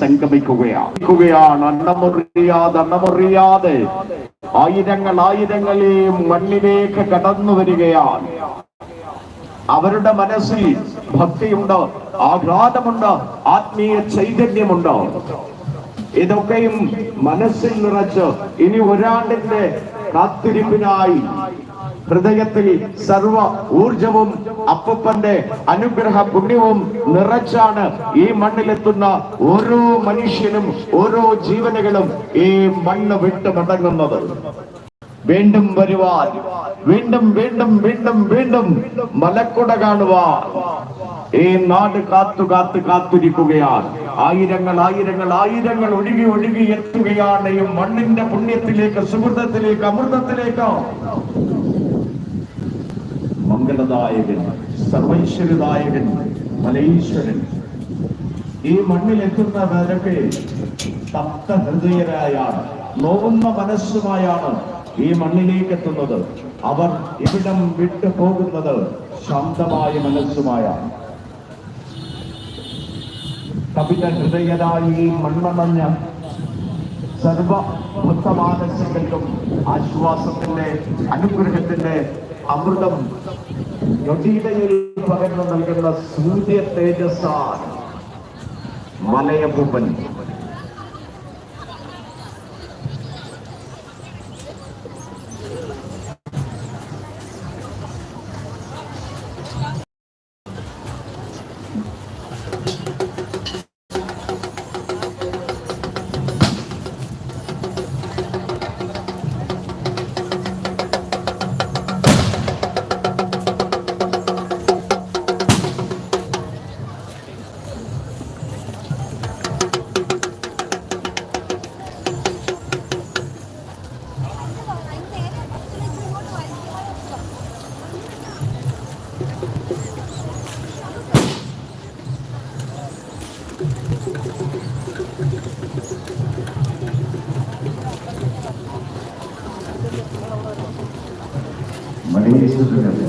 സംഗമിക്കുകയാണ്. അണ്ണമുറിയാതെ അണ്ണമുറിയാതെ ആയിരങ്ങൾ ആയിരങ്ങളെ മണ്ണിലേക്ക് കടന്നു വരികയാണ്. അവരുടെ മനസ്സിൽ ഭക്തിയുണ്ട് ആഹ്ലാദമുണ്ട് ആത്മീയ ചൈതന്യമുണ്ട്. ഇതൊക്കെയും മനസ്സിൽ നിറച്ച് ഇനി ഒരാണ്ടിന്റെ കാത്തിരിപ്പിനായി ഹൃദയത്തിൽ സർവ ഊർജവും അപ്പപ്പന്റെ അനുഗ്രഹ പുണ്യവും നിറച്ചാണ് ഈ മണ്ണിലെത്തുന്ന ഓരോ മനുഷ്യനും ഓരോ ജീവനുകളും ഈ മണ്ണ് വിട്ട് മടങ്ങുന്നത്. വീണ്ടും വരുവാൻ വീണ്ടും വീണ്ടും വീണ്ടും വീണ്ടും മലക്കുട കാണുവാൻ. ഈ നാട് കാത്തു കാത്തു കാത്തിരിക്കുകയാണ്. ആയിരങ്ങൾ ആയിരങ്ങൾ ആയിരങ്ങൾ ഒഴുകി ഒഴുകി എത്തുകയാണ് ഈ മണ്ണിന്റെ പുണ്യത്തിലേക്ക് സുഹൃത്തത്തിലേക്ക് അമൃതത്തിലേക്ക്. മംഗളദായകൻ സർവൈശ്വരദായകൻ മലേശ്വരൻ. ഈ മണ്ണിൽ എത്തുന്നവരൊക്കെ തപ്ത ഹൃദയരായാണ് നോവുന്ന മനസ്സുമായാണ് ഈ മണ്ണിലേക്ക് എത്തുന്നത് അവർ ഇവിടം വിട്ടു പോകുന്നത് ശാന്തമായ മനസ്സുമായാണ്. കവിത ഹൃദയരായി മണ്ണണഞ്ഞ സർവ ഭക്തമാനസികൾക്കും ആശ്വാസത്തിന്റെ അനുഗ്രഹത്തിന്റെ അമൃതം. ഞൊടിയിടയിൽ പകർന്നു നൽകുന്ന സൂര്യ തേജസ്സാണ് മലയപ്പൂപ്പൻ മലയേശ്വരന്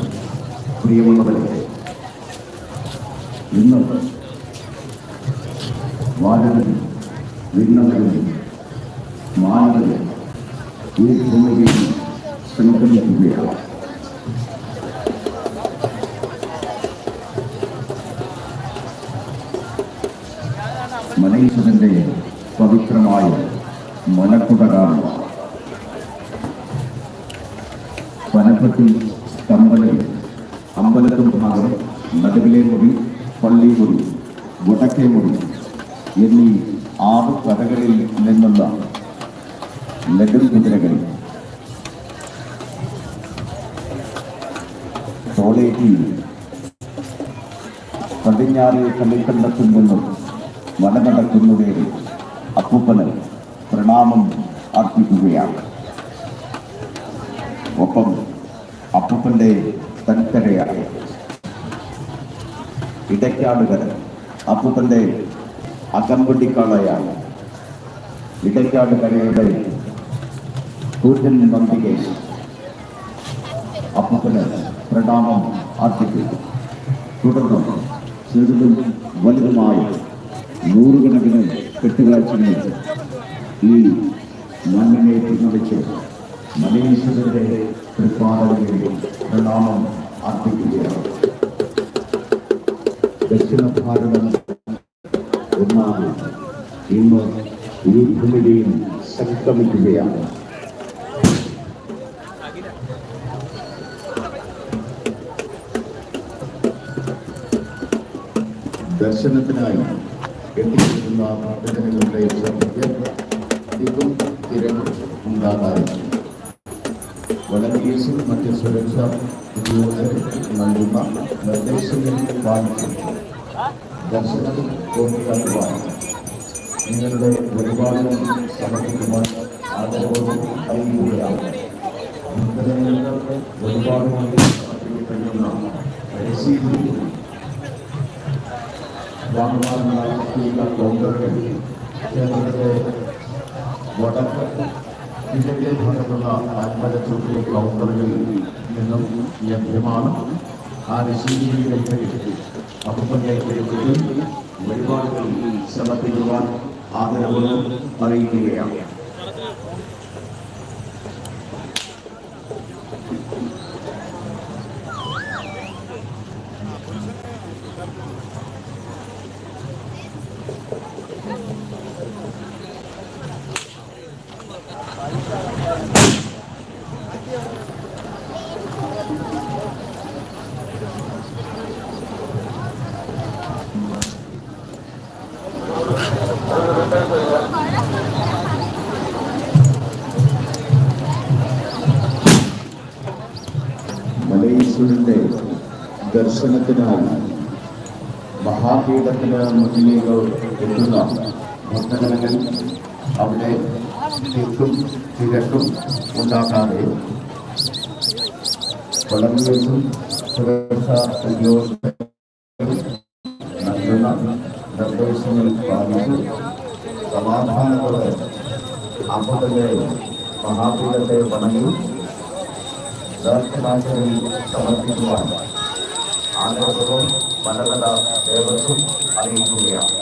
പ്രിയമുള്ളവരെ ഇന്ന് വാനനദി വിണ്ണനദി മാനനദി ഈ ഭൂമിയിൽ സംഗമിക്കുകയാണ് മലയേശ്വരന്റെ പവിത്രമായ മലക്കുട കാണുക വനപ്പത്തിൽ കമ്പളി അമ്പലത്തും ഭാഗം നടുവിലെ മുറി പള്ളി മുറി വടക്കേ മുറി എന്നീ ആറ് കടകളിൽ നിന്നുള്ള ലഘു കുതിരകൾ തോളേറ്റി പടിഞ്ഞാറ് കളിക്കണ്ടത്തിൽ നിന്നും വനനടക്കുന്നവരെ അപ്പൂപ്പന് പ്രണാമം അർപ്പിക്കുകയാണ്. ഒപ്പം അപ്പൂപ്പന്റെ തനിക്കരയായ ഇടയ്ക്കാടുകര അപ്പൂപ്പന്റെ അകമ്പടിക്കാളയാണ് ഇടയ്ക്കാടുകരയുടെ കൂറ്റൻ നന്ദികേശ് അപ്പൂപ്പന് പ്രണാമം അർപ്പിക്കുന്നു. തുടർന്ന് ചെറുതും വലുതുമായ നൂറുകണക്കിന് കെട്ടുകാഴ്ച ഈ മണ്ണിനെ പിന്തുണച്ച് മലീശ്വരന്റെ തൃപ്പാടകളിൽ പ്രണാമം അർപ്പിക്കുകയാണ്. ദക്ഷിണ ഭാരതം ഒന്നാണ്. ഇന്ന് ഈ ഭൂമിയിൽ സംക്രമിക്കുകയാണ്. ദർശനത്തിനായി എത്തിച്ചിരുന്ന ഭക്തജനങ്ങളുടെ ശ്രദ്ധയ്ക്ക് അധികം തിരക്ക് ഉണ്ടാകാറില്ല വളണ്ടിയേഴ്സും മറ്റ് സുരക്ഷാ ഉദ്യോഗസ്ഥർ നൽകുന്ന നിർദ്ദേശങ്ങൾ പാലിച്ച് ദർശനം പൂർത്തിയാക്കുവാൻ നിങ്ങളുടെ വരുമാനം സമർപ്പിക്കുവാൻ ആദരവോടും അറിയിക്കുകയാണ് ഭക്തജനങ്ങൾക്ക് ഒരുപാട് വേണ്ടി സമർപ്പിക്കപ്പെടുന്ന രസീത് വാങ്ങുവാനുള്ള കൗണ്ടറുകൾ കേരളത്തിലെ വടക്ക് കിഴക്കേ ഭാഗത്തുള്ള ആത്മരക്ഷത്തിലെ കൗണ്ടറുകളിൽ നിന്നും ലഭ്യമാണ്. ആ രസീതിയിലേക്ക് അപ്പുപ്പന്റെ ഒരുപാട് സമർപ്പിക്കുവാൻ ആദരവ് അറിയിക്കുകയാണ്. മലയേശ്വരന്റെ ദർശനത്തിനായി മഹാപീഠത്തിന് മുന്നിലേക്ക് എത്തുന്ന ഭക്തജനങ്ങൾ അവിടെ തിക്കും തിരക്കും ഉണ്ടാക്കാതെ കൊളംബിയസും സുരക്ഷാ ഉദ്യോഗസ്ഥരും നൽകുന്ന നിർദ്ദേശങ്ങൾ പാലിച്ച് സമാധാനത്തോടെ അമ്പതിലെ മഹാപീഠത്തെ വണങ്ങി ദർശനാശയിൽ സമർപ്പിക്കുവാൻ ആഗ്രഹവും മനകല ദേവസ്വം അറിയിക്കുകയാണ്.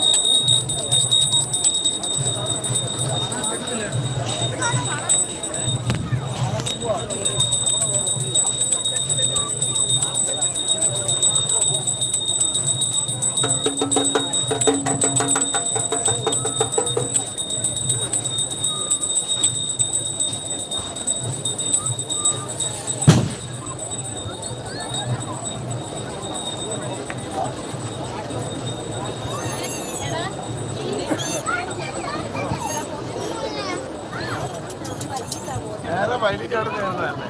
പൈലറ്റ് അവിടെ കയറുന്നതല്ലേ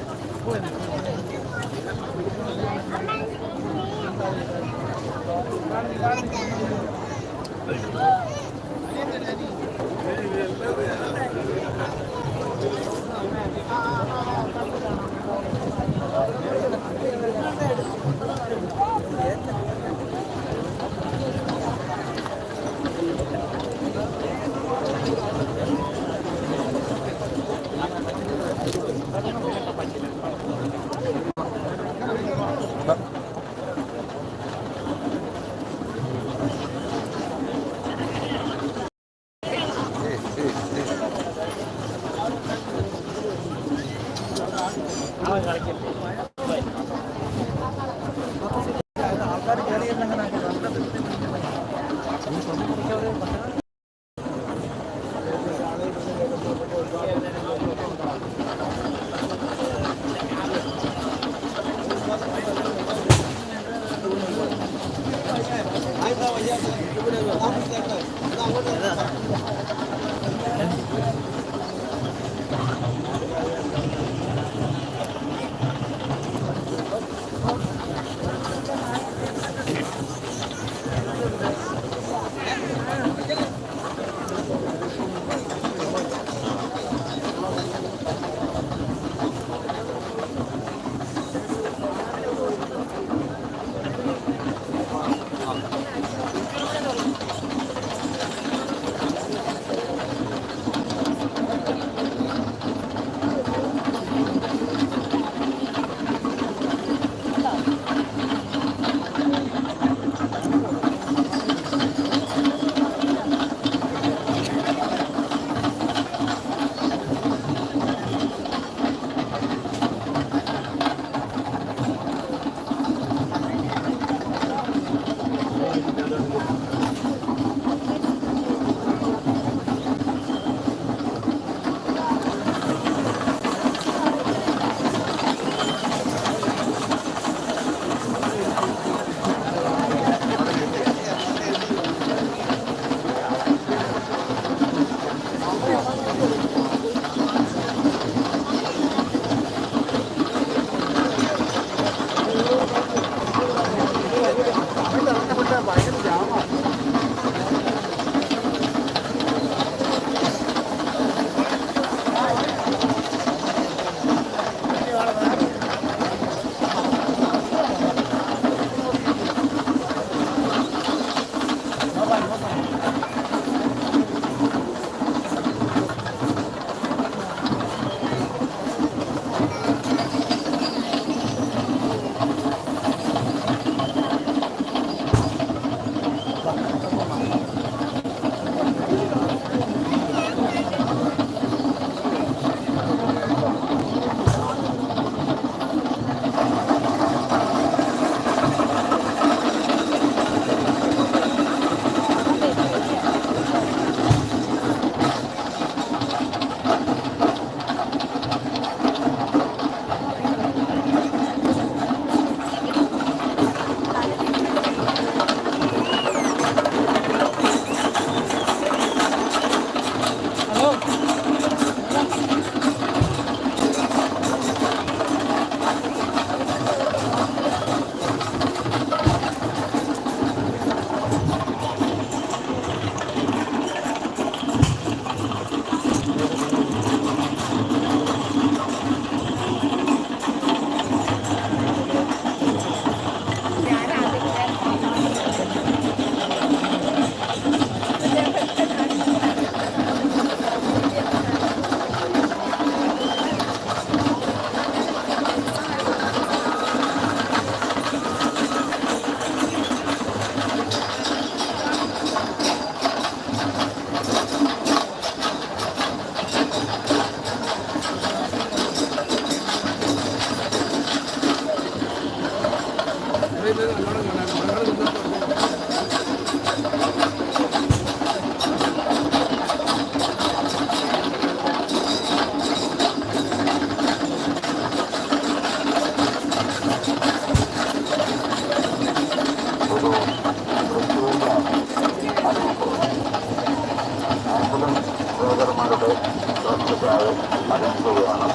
あの、あの、あの、あの、あの、あの、あの、あの、